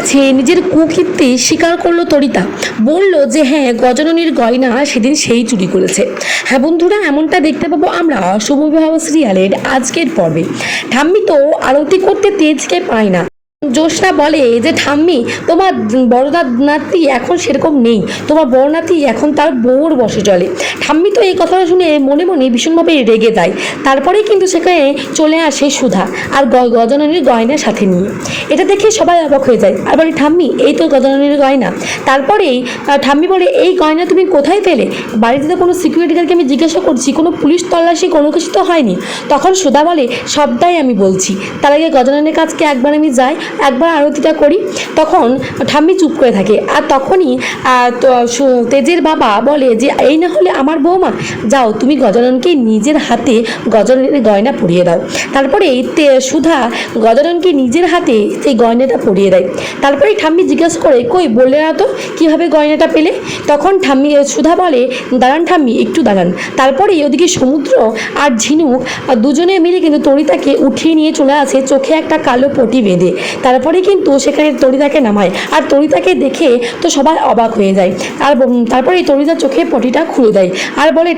কাছে নিজের কুকীর্তি স্বীকার করল তরিতা। বলল যে হ্যাঁ গজননীর গয়না সেদিন সেই চুরি করেছে। হ্যাঁ বন্ধুরা, এমনটা দেখতে পাবো আমরা শুভ বিবাহ সিরিয়ালের আজকের পর্বে। ঠাম্মি তো আরতি করতে তেজকে পায় না। জোসনা বলে যে, ঠাম্মি, তোমার বড়দার নাতি এখন সেরকম নেই। তোমার বড় নাতি এখন তার বউর বসে চলে। ঠাম্মি তো এই কথাটা শুনে মনে মনে ভীষণভাবে রেগে যায়। তারপরেই কিন্তু সেখানে চলে আসে সুধা আর গজননীর গয়না সাথে নিয়ে। এটা দেখে সবাই অবাক হয়ে যায়। আর বলে, ঠাম্মি, এই তো গজননীর গয়না। তারপরেই ঠাম্মি বলে, এই গয়না তুমি কোথায় পেলে? বাড়িতে তো কোনো সিকিউরিটি গার্ডকে আমি জিজ্ঞাসা করছি, কোনো পুলিশ তল্লাশি কোনো কিছু তো হয়নি। তখন সুধা বলে, সবটাই আমি বলছি। তার আগে গজননের কাছকে একবার আমি যাই একবার আরতিটা করি, তখন ঠাম্মি চুপ করে থাকে। আর তখনই তেজের বাবা বলে যে, এই না হলে আমার বৌমা, যাও তুমি গজাননকে নিজের হাতে গজনের গয়না পরিয়ে দাও। তারপরে তে, সুধা গজাননকে নিজের হাতে সেই গয়নাটা পরিয়ে দেয়। তারপরে ঠাম্মি জিজ্ঞাসা করে, কই, বললে না তো, কীভাবে গয়নাটা পেলে? তখন ঠাম্মি সুধা বলে, দাঁড়ান ঠাম্মি, একটু দাঁড়ান। তারপরে ওদিকে সমুদ্র আর ঝিনুক দুজনে মিলে কিন্তু তরিতাকে উঠিয়ে নিয়ে চলে আসে, চোখে একটা কালো পটি বেঁধে। তারপরে কিন্তু সেখানে তরিতাকে নামায়। আর তরিতাকে দেখে তো সবাই অবাক হয়ে যায়। আর তারপরে তরিতার চোখে পটিটা খুলে দেয়। আর বলে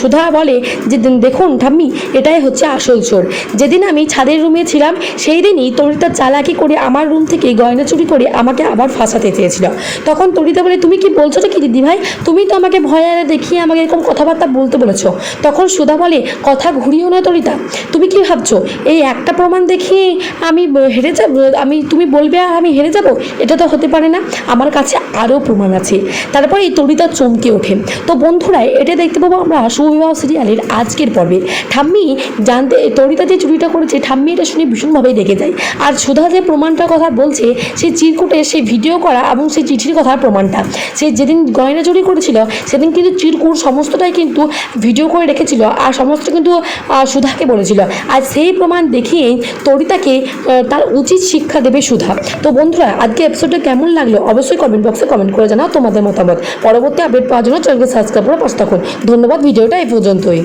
সুধা বলে যে দেখুন ঠাম্মি, এটাই হচ্ছে আসল চোর। যেদিন আমি ছাদের রুমে ছিলাম, সেই দিনই তরিতা চালাকি করে আমার রুম থেকে গয়না চুরি করে আমাকে আবার ফাঁসাতে চেয়েছিল। তখন তরিতা বলে, তুমি কি বলছো কি, দিদি ভাই? তুমি তো আমাকে ভয় আরে দেখিয়ে আমাকে এরকম কথাবার্তা বলতে বলেছ। তখন সুধা বলে, কথা ঘুরিও না তরিতা। তুমি কি ভাবছ? এই একটা প্রমাণ দেখিয়ে আমি হেরে যাব? আমি, তুমি বলবে আমি হেরে যাব? এটা তো হতে পারে না। আমার কাছে আরও প্রমাণ আছে। তারপরে এই তরিতা চমকে ওঠে। তো বন্ধুরা, এটা দেখতে পাবো আমরা শুভবিবাহ সিরিয়ালের আজকের পর্বে। ঠাম্মি জানতে, তরিতা যে চুরিটা করেছে, ঠাম্মি এটা শুনে ভীষণভাবেই রেগে যায়। আর সুধা যে প্রমাণটার কথা বলছে সেই চিরকুটে সেই ভিডিও করা এবং সেই চিঠির কথার প্রমাণটা। সে যেদিন গয়না চুরি করেছিল, সেদিন কিন্তু চিরকুট সমস্তটাই কিন্তু ভিডিও করে রেখেছিল আর সমস্ত কিন্তু সুধাকে বলেছিল। আর সেই প্রমাণ দেখিয়ে তরিতাকে তার উচিত শিক্ষা দেবে সুধা। তো বন্ধুরা, আজকে এপিসোডটা কেমন লাগল অবশ্যই কমেন্ট বক্সে কমেন্ট করে জানাও তোমাদের মতামত। পরবর্তী আপডেট পাওয়ার জন্য চ্যানেলকে সাবস্ক্রাইব করে পাশে থাকুন। ধন্যবাদ, ভিডিওটা এই পর্যন্তই।